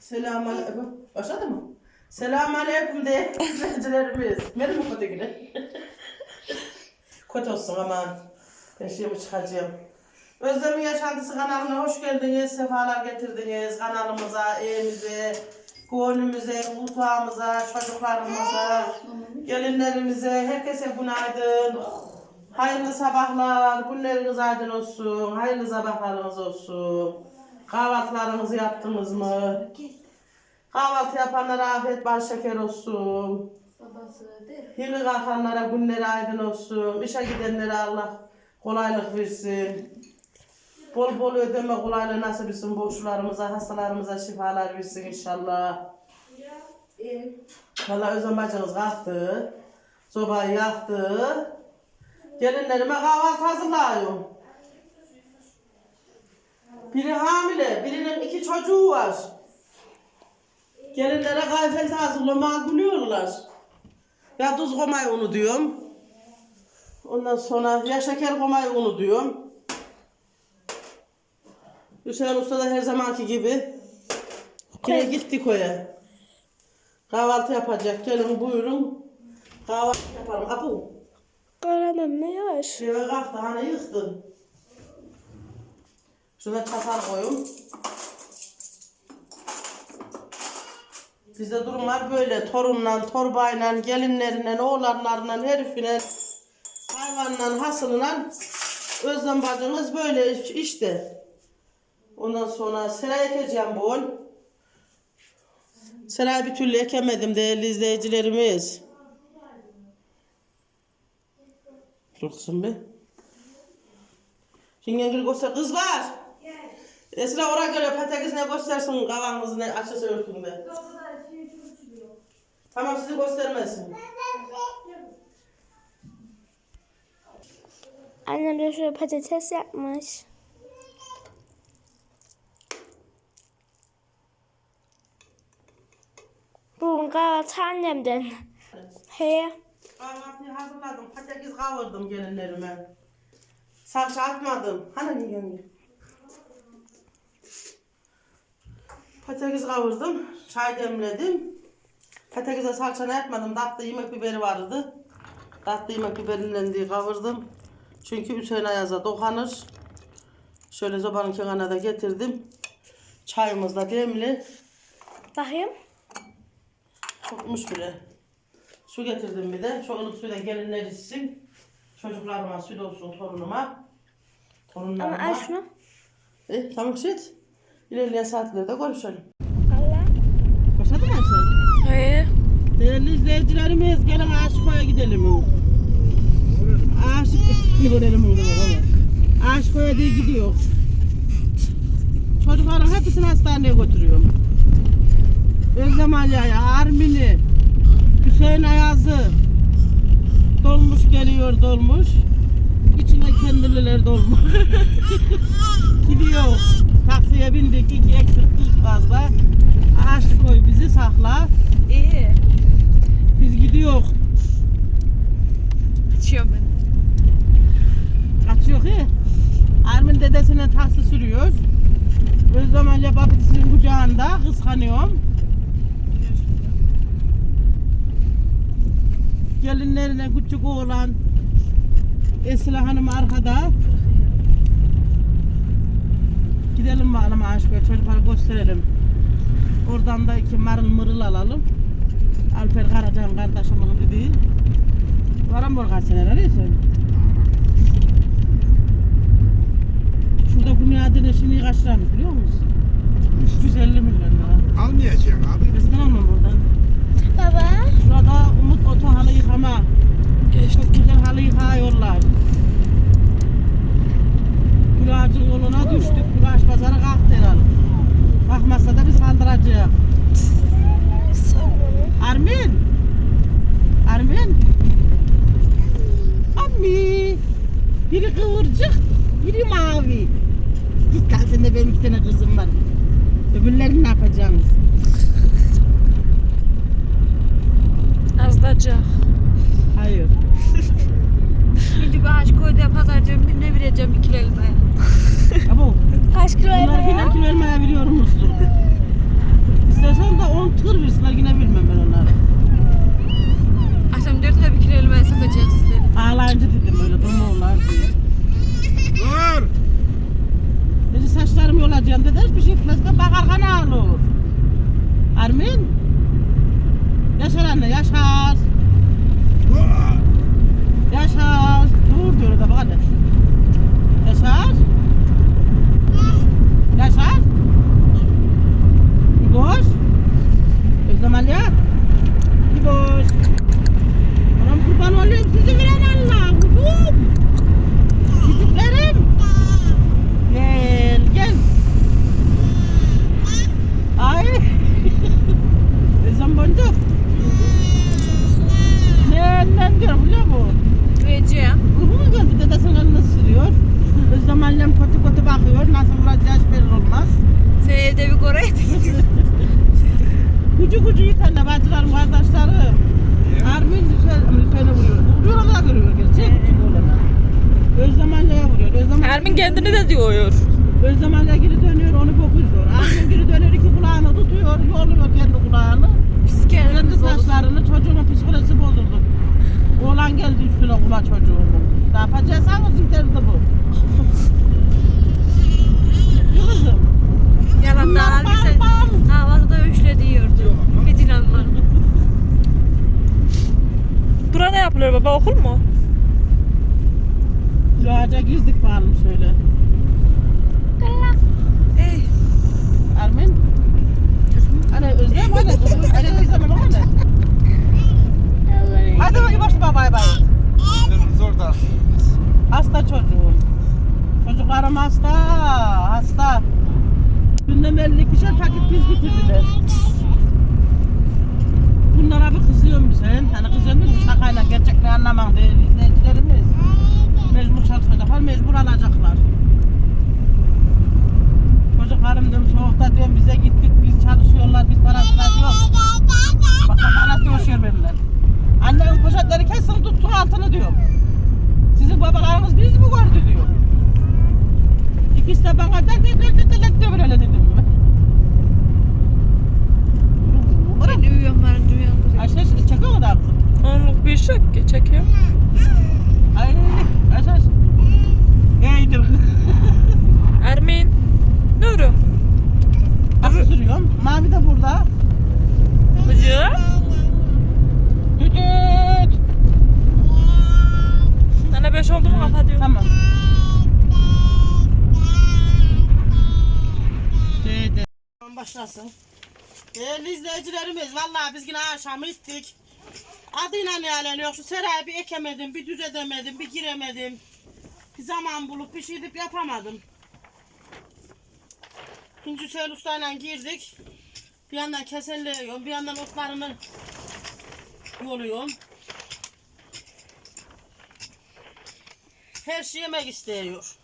Selam aleyküm. Başladı mı? Selam aleyküm de izleyicilerimiz. Benim mi kötü güne? kötü olsun aman. Ben şeyimi çıkacağım. Özlem'in Yaşantısı kanalına hoş geldiniz. Sefalar getirdiniz. Kanalımıza, evimize, gönlümüze, mutfağımıza, çocuklarımıza, gelinlerimize, herkese günaydın. Hayırlı sabahlar, günleriniz aydın olsun, hayırlı sabahlarınız olsun. Kahvaltılarınızı yaptınız mı? Kahvaltı yapanlara afiyet bal şeker olsun. Babası değil. Yeni kalkanlara günleri aydın olsun. İşe gidenlere Allah kolaylık versin. Bol bol ödeme kolaylığı nasip etsin boşlarımıza, hastalarımıza şifalar versin inşallah. Valla Özlem bacınız kalktı. Sobayı yaktı. Gelinlerime kahvaltı hazırlıyorum. Biri hamile, birinin iki çocuğu var. Gelinlere kahvaltı hazırlamaya gülüyorlar. Ya tuz koymayı unutuyorum. Ondan sonra ya şeker koymayı unutuyorum. Hüseyin Usta da her zamanki gibi yine gitti koya. Kahvaltı yapacak. Gelin buyurun. Kahvaltı yapalım. Apu. Karanım ne yavaş. Eve kalktı hani yıktın. Şuna çatal koyun. Bizde durumlar böyle. Torunla, torbayla, gelinlerle, oğlanlarla, herifine, hayvanla, hasılla Özlem bacımız böyle işte. Ondan sonra sera ekeceğim bol. Serayı bir türlü ekemedim değerli izleyicilerimiz. Dur kızım be. Şimdi gel göster. Kızlar. Esra oraya göre patates ne göstersin kavanımız ne açısı örtünde. Tamam sizi göstermesin. Annem de şöyle patates yapmış. Bugün kahvaltı annemden. He. Kahvaltıyı hazırladım. Patates kavurdum gelinlerime. Salça atmadım. Hani yenge? Patates kavurdum. Çay demledim. Patatese salça ne yapmadım. Tatlı yemek biberi vardı. Tatlı yemek biberinden diye kavurdum. Çünkü Hüseyin Ayaz'a dokanır. Şöyle zobanın kenarına da getirdim. Çayımız da demli. Bakayım. Kokmuş bile. Su getirdim bir de. Şu ılık suyla gelinler içsin. Çocuklarıma süt olsun torunuma. Ama Torunlarıma. aç şunu. E, tamam şit. İlerleyen saatlerde görüşelim. Allah. Başladın mı sen? He. Değerli izleyicilerimiz gelin Aşko'ya gidelim. Aşık ne görelim onu baba. Aşko'ya diye gidiyor. Çocukların hepsini hastaneye götürüyorum. Özlem Ali'ye, Armin'i, Hüseyin Ayaz'ı dolmuş geliyor dolmuş. İçine kendileri dolmuş. Gidiyor. Taksiye bindik iki eksik kız fazla. Aşkoy bizi sakla. iyi. Biz gidiyor. Açıyorum ben. Kaçıyor ki. Armin dedesine taksi sürüyor. Özlem Ali babasının kucağında kıskanıyorum. Gelinlerine küçük oğlan Esra Hanım arkada. Gidelim bakalım aşkı çocukları gösterelim. Oradan da iki marıl mırıl alalım. Alper Karacan kardeşimin dediği. Varan seneler arıyorsun? Şurada bu nihadenin şimdi kaç liraymış biliyor musun? 350 milyon lira. Almayacaksın abi. Bizden almam buradan. Baba. Şurada Umut Oto halı yıkama. Çok güzel halı yıkıyorlar. Gülağacın yoluna düştük. Gülağaç pazarı kalktı herhalde. Kalkmazsa da biz kaldıracağız. Armin. Armin. Armin. Biri kıvırcık, biri mavi. Git lan sen de benim iki tane kızım var. Yaşar anne yaşar. Yaşar. Dur diyor da bak anne. Yaşar. Yaşar. İboş. Özlem Ali. İboş. Anam kurban olayım sizi veren Allah. Kuzum. Çocuklarım. Gel gel. Ay. Özlem boncuk. Ne ne diyor biliyor musun? Recep. Ruhunu geldi dedesinin elini sürüyor. Özlem annem kötü kötü bakıyor. Nasıl vuracağı hiç belli olmaz. Sen evde bir koraydın. Kucu kucu yıkanla bacılarım kardeşlerim. Armin Hüseyin'e vuruyor. Vuruyor da. Küçük oğlana. Özlem anneye vuruyor. Özlem Ermin kendini de diyor. Özlem anne geri dönüyor onu bokuyor. Armin geri dönüyor iki kulağını tutuyor. Yolluyor kendi kulağını. Pis Kendi saçlarını çocuğumun psikolojisi bozuldu. Oğlan geldi üstüne kula çocuğumun. Ne yapacaksanız internette bu. Kızım? Yalandan Bam, halbuki bam. havada üçle diyordu. Hiç inanmadım. Bura ne yapılıyor baba okul mu? Ağaca girdik bakalım şöyle. Ey. Ermin. Anne özlem anne. Anne özlem anne. Ki çekiyor. Ay Ayşe. İyidir. Ermin. Nuru. Nasıl sürüyorum? Mavi de burada. Bıcı. Düdüt. Anne beş oldu mu kapat diyor. Tamam. Tamam başlasın. Değerli izleyicilerimiz vallahi biz yine akşam gittik. Adıyla ne aleniyor şu serayı bir ekemedim, bir düzedemedim, bir giremedim. Bir zaman bulup bir şey edip yapamadım. İkinci Süheyl Usta'yla girdik. Bir yandan keselliyorum, bir yandan otlarını yoluyorum. Her şey yemek istiyor.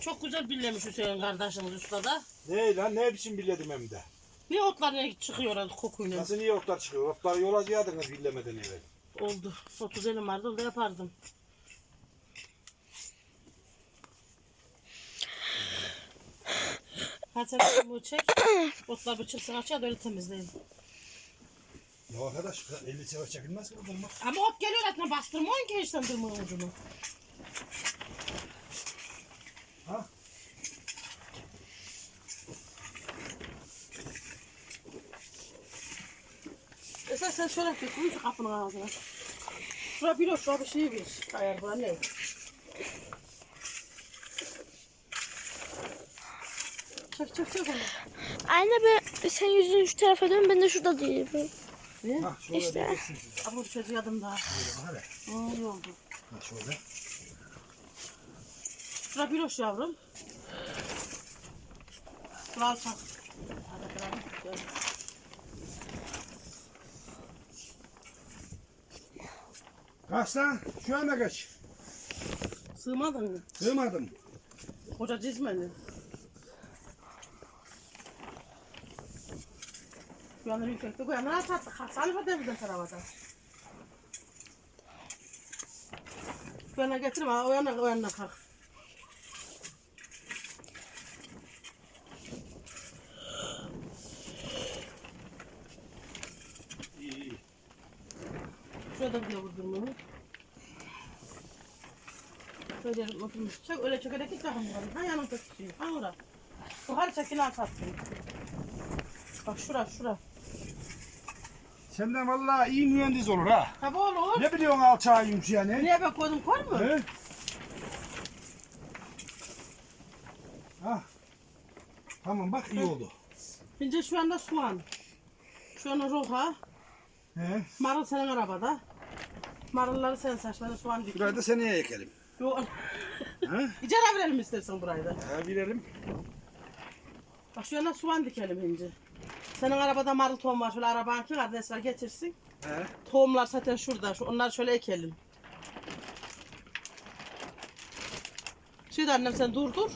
Çok güzel billemiş Hüseyin kardeşimiz ustada. Ne lan ne biçim billedim hem de. Niye otlar ne çıkıyor hadi kokuyla? Nasıl niye otlar çıkıyor? Otlar yola ziyadınız billemeden evvel. Oldu. 30 elim vardı orada yapardım. Hadi sen bu çek. Otlar bir çıksın açığa da öyle temizleyin. Ya arkadaş 50 sefer çekilmez ki buradan bak. Ama ot geliyor etine bastırmayın ki işte dırmığın ucunu. Esas sen şöyle tut. Koy şu kapının ağzına. Şuraya bir şuraya bir şey bir. Ayar bu ne? Çek çek çek onu. Anne ben sen yüzünü şu tarafa dön ben de şurada değilim. Ne? Ha şöyle İşte. Ama düşeceği adım daha. Hadi. Aa, iyi oldu. Ha şöyle. Şura bir hoş yavrum. Şura alçak. Hadi bırak. Gel. Kaç lan? Şu anda kaç. Sığmadın mı? Sığmadım. Koca cizmeli. Yana yüksekte, bu yana alçakta. Kalksana bu denizden tarafadan. Bu yana getirme, o yana, o yana kalk. İyi iyi. Bunu. Şöyle oturmuş. Çek öyle çökerek bakın bakalım. Ha yanın tutuşuyor. Ha ora. Bu her çekini atattım. Bak şura şura. Senden vallahi iyi mühendis olur ha. Tabi olur. Ne biliyorsun alçağı yumuşayanı? Niye ben koydum koy mu? He? Ha. Tamam bak iyi oldu. Şimdi şu anda soğan. Şu anda roha. He. Marul senin arabada. Marulları sen saç, ben de soğan dik. Burayı da seneye ekelim. Yok. İcara verelim istersen burayı da. Ha bilelim. Bak şu yana soğan dikelim şimdi. Senin arabada marul tohum var. Şöyle arabanki kardeşler getirsin. He. Tohumlar zaten şurada. Şu, onları şöyle ekelim. Şimdi annem sen dur dur.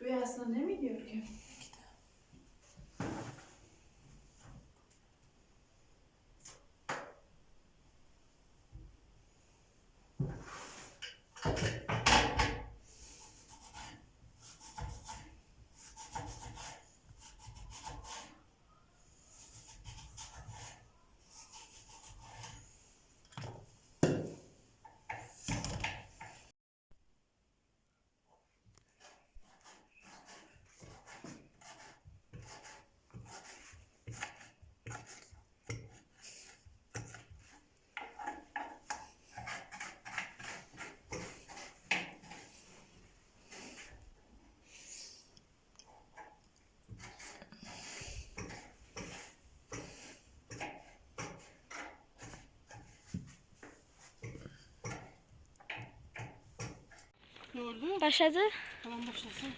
Rüyasında ne mi diyor ki? Ne oldu? Başladı. Tamam başlasın.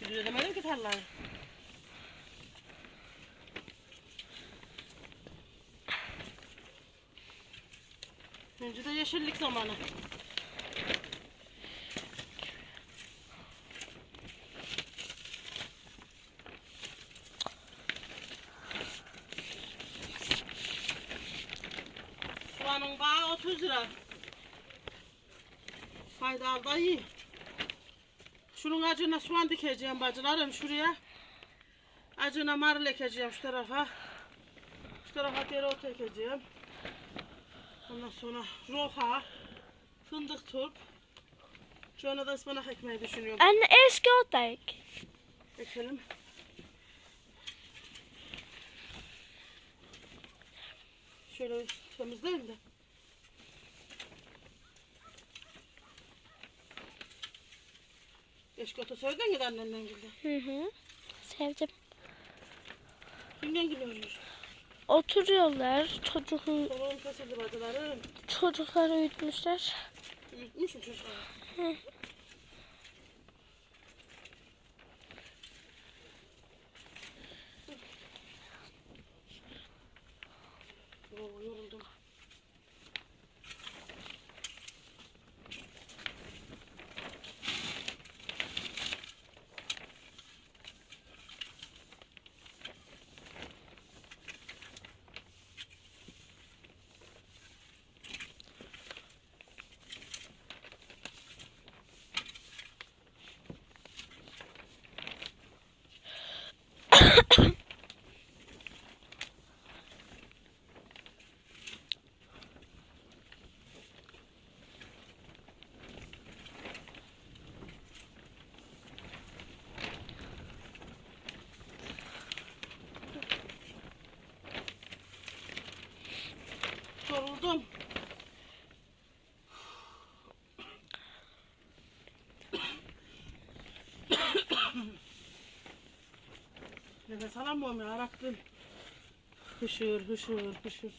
Gidiyor demedim ki tarlayı. Önce de yeşillik zamanı. Soğanın bağı 30 lira. Faydalı da iyi. Şunun acına soğan dikeceğim bacılarım şuraya. Acına marul ekeceğim şu tarafa. Şu tarafa dereotu ekeceğim. Ondan sonra roha, fındık turp. Şuna da ıspanak ekmeği düşünüyorum. Anne eski otak. Ekelim. Şöyle bir temizleyeyim de. Eşkotu sevdin mi annenden gibi? Hı hı. Sevdim. Kimden ölmüş? Oturuyorlar. Çocuğu, Soluğum kesildi bacılarım. çocukları uyutmuşlar. Uyutmuş mu çocukları? Hı. Yoruldum. Nefes alamıyorum ya Rabbim. Hışır hışır hışır.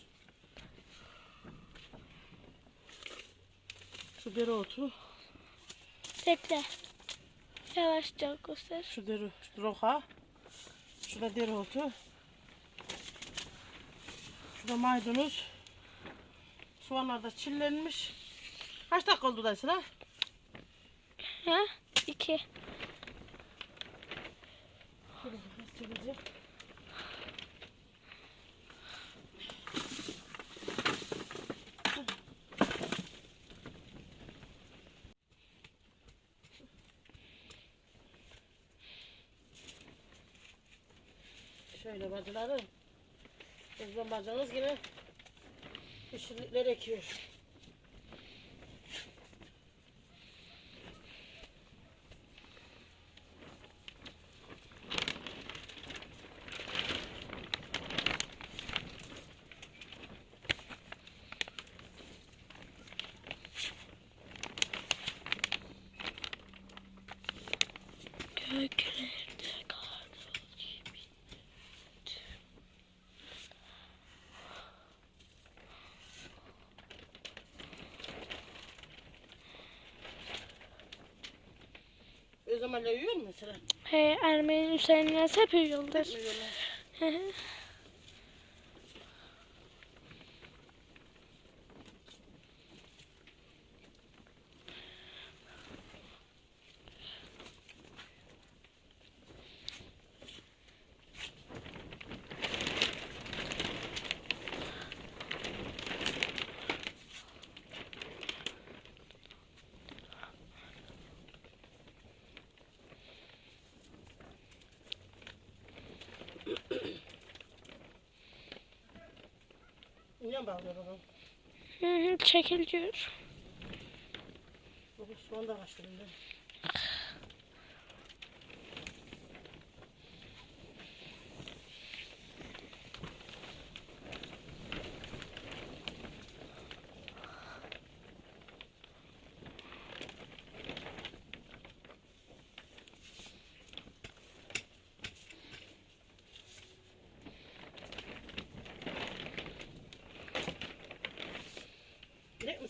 Şu dereotu, Bekle. Yavaşça göster. şu dere, şu roka, şu da dereotu, şu da maydanoz. Soğanlar da çillenmiş. Kaç dakika oldu da sıra? Ha? İki. Şöyle bacılarım. Özlem bacınız yine yeşillikler ekiyor. O zaman yiyor mu mesela? He Ermeni Hüseyin'le hep yiyorlar. Yiyorlar. Hı hı. Niye bağlıyor babam? Hı hı, çekil diyor. Bu sonunda kaçtı benden.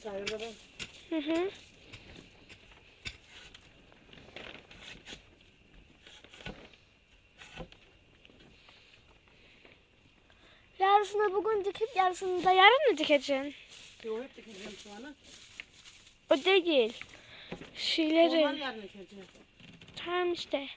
Babam? Hı hı. Yarısını bugün dikip yarısını da yarın mı dikeceksin? Yok hep dikeceğim şu ana. O değil. Onlar Şeyleri. yarın dikeceğim. Tamam işte.